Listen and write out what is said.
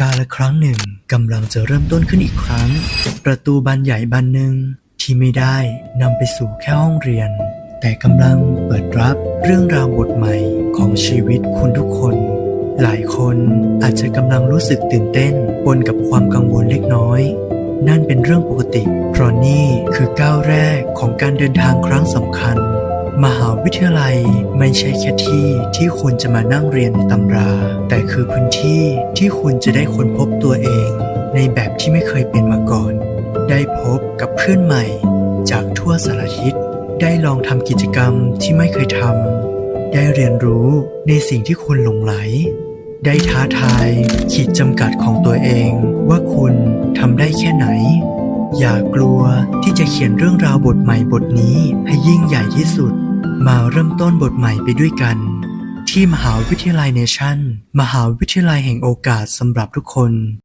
กาละครั้งหนึ่งกำลังจะเริ่มต้นขึ้นอีกครั้ง ประตูบานใหญ่บานหนึ่งที่ไม่ได้นำไปสู่แค่ห้องเรียน แต่กำลังเปิดรับเรื่องราวบทใหม่ของชีวิตคุณทุกคน หลายคนอาจจะกำลังรู้สึกตื่นเต้นปนกับความกังวลเล็กน้อย นั่นเป็นเรื่องปกติ เพราะนี่คือก้าวแรกของการเดินทางครั้งสำคัญ มหาวิทยาลัยไม่ใช่แค่ที่ที่คุณจะมานั่งเรียนในตำรา แต่คือพื้นที่ที่คุณจะได้ค้นพบตัวเอง ในแบบที่ไม่เคยเป็นมาก่อน ได้พบกับเพื่อนใหม่ จากทั่วสารทิศ ได้ลองทำกิจกรรมที่ไม่เคยทำ ได้เรียนรู้ในสิ่งที่คุณหลงไหล ได้ท้าทายขีดจำกัดของตัวเอง ว่าคุณทำได้แค่ไหนอย่ากลัวที่จะเขียนเรื่องราวบทใหม่บทนี้ให้ยิ่งใหญ่ที่สุด มาเริ่มต้นบทใหม่ไปด้วยกัน ที่มหาวิทยาลัยเนชั่น มหาวิทยาลัยแห่งโอกาสสำหรับทุกคน